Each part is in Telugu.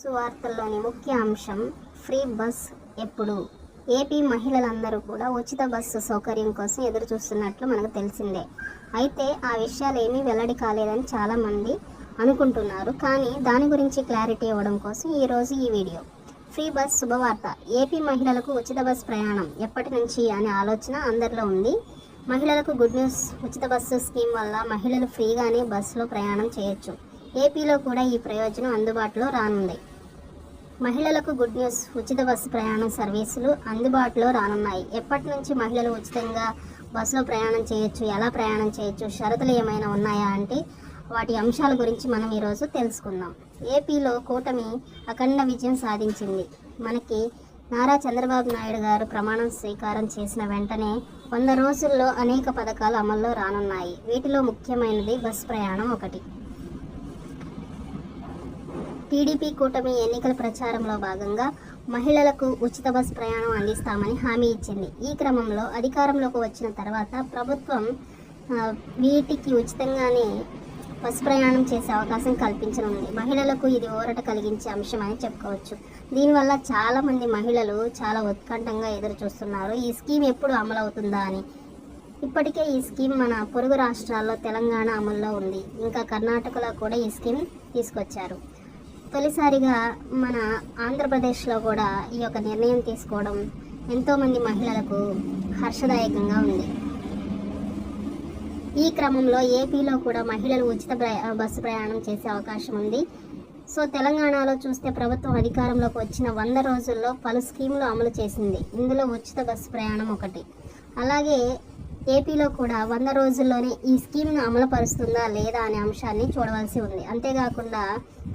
సువార్తల్లోని ముఖ్య అంశం ఫ్రీ బస్ ఎప్పుడు? ఏపీ మహిళలందరూ కూడా ఉచిత బస్సు సౌకర్యం కోసం ఎదురు చూస్తున్నట్లు మనకు తెలిసిందే. అయితే ఆ విషయాలు ఏమీ వెల్లడి కాలేదని చాలామంది అనుకుంటున్నారు. కానీ దాని గురించి క్లారిటీ ఇవ్వడం కోసం ఈరోజు ఈ వీడియో. ఫ్రీ బస్ శుభవార్త. ఏపీ మహిళలకు ఉచిత బస్ ప్రయాణం ఎప్పటి నుంచి అనే ఆలోచన అందరిలో ఉంది. మహిళలకు గుడ్ న్యూస్. ఉచిత బస్సు స్కీమ్ వల్ల మహిళలు ఫ్రీగానే బస్సులో ప్రయాణం చేయొచ్చు. ఏపీలో కూడా ఈ ప్రయోజనం అందుబాటులో రానుంది. మహిళలకు గుడ్ న్యూస్ ఉచిత బస్సు ప్రయాణం సర్వీసులు అందుబాటులో రానున్నాయి. ఎప్పటి నుంచి మహిళలు ఉచితంగా బస్సులో ప్రయాణం చేయొచ్చు ఎలా ప్రయాణం చేయొచ్చు షరతులు ఏమైనా ఉన్నాయా అంటే వాటి అంశాల గురించి మనం ఈరోజు తెలుసుకుందాం. ఏపీలో కూటమి అఖండ విజయం సాధించింది. మనకి నారా చంద్రబాబు నాయుడు గారు ప్రమాణం స్వీకారం చేసిన వెంటనే వంద రోజుల్లో అనేక పథకాలు అమల్లో రానున్నాయి. వీటిలో ముఖ్యమైనది బస్ ప్రయాణం ఒకటి. టీడీపీ కూటమి ఎన్నికల ప్రచారంలో భాగంగా మహిళలకు ఉచిత బస్ ప్రయాణం అందిస్తామని హామీ ఇచ్చింది. ఈ క్రమంలో అధికారంలోకి వచ్చిన తర్వాత ప్రభుత్వం వీటికి ఉచితంగానే బస్ ప్రయాణం చేసే అవకాశం కల్పించనుంది. మహిళలకు ఇది ఊరట కలిగించే అంశం అని చెప్పుకోవచ్చు. దీనివల్ల చాలామంది మహిళలు చాలా ఉత్కంఠంగా ఎదురు చూస్తున్నారు ఈ స్కీమ్ ఎప్పుడు అమలవుతుందా అని. ఇప్పటికే ఈ స్కీమ్ మన పొరుగు రాష్ట్రాల్లో తెలంగాణ అమల్లో ఉంది. ఇంకా కర్ణాటకలో కూడా ఈ స్కీమ్ తీసుకొచ్చారు. తొలిసారిగా మన ఆంధ్రప్రదేశ్లో కూడా ఈ యొక్క నిర్ణయం తీసుకోవడం ఎంతోమంది మహిళలకు హర్షదాయకంగా ఉంది. ఈ క్రమంలో ఏపీలో కూడా మహిళలు ఉచిత బస్సు ప్రయాణం చేసే అవకాశం ఉంది. సో తెలంగాణలో చూస్తే ప్రభుత్వం అధికారంలోకి వచ్చిన వంద రోజుల్లో పలు స్కీములు అమలు చేసింది. ఇందులో ఉచిత బస్సు ప్రయాణం ఒకటి. అలాగే ఏపీలో కూడా వంద రోజుల్లోనే ఈ స్కీమ్ను అమలుపరుస్తుందా లేదా అనే అంశాన్ని చూడవలసి ఉంది. అంతేకాకుండా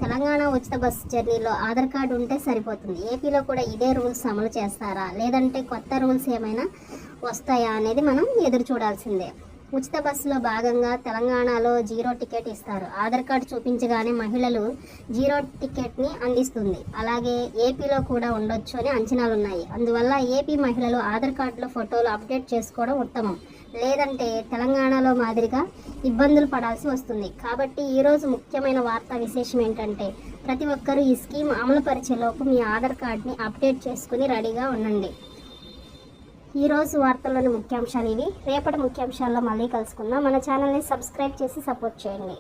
తెలంగాణ ఉచిత బస్సు జర్నీలో ఆధార్ కార్డు ఉంటే సరిపోతుంది. ఏపీలో కూడా ఇదే రూల్స్ అమలు చేస్తారా? లేదంటే కొత్త రూల్స్ ఏమైనా వస్తాయా అనేది మనం ఎదురు చూడాల్సిందే. ఉచిత బస్సులో భాగంగా తెలంగాణలో జీరో టికెట్ ఇస్తారు. ఆధార్ కార్డు చూపించగానే మహిళలు జీరో టికెట్ని అందిస్తుంది. అలాగే ఏపీలో కూడా ఉండొచ్చు అని అంచనాలు ఉన్నాయి అందువల్ల ఏపీ మహిళలు ఆధార్ కార్డులో ఫోటోలు అప్డేట్ చేసుకోవడం ఉత్తమం. లేదంటే తెలంగాణలో మాదిరిగా ఇబ్బందులు పడాల్సి వస్తుంది. కాబట్టి ఈరోజు ముఖ్యమైన వార్తా విశేషం ఏంటంటే ప్రతి ఒక్కరూ ఈ స్కీమ్ అమలు పరిచేలోపు మీ ఆధార్ కార్డ్ని అప్డేట్ చేసుకుని రెడీగా ఉండండి. ఈ రోజు వార్తల్లోని ముఖ్యాంశాలు ఇవి. రేపటి ముఖ్యాంశాల్లో మళ్ళీ కలుసుకుందాం. మన ఛానల్ని సబ్స్క్రైబ్ చేసి సపోర్ట్ చేయండి.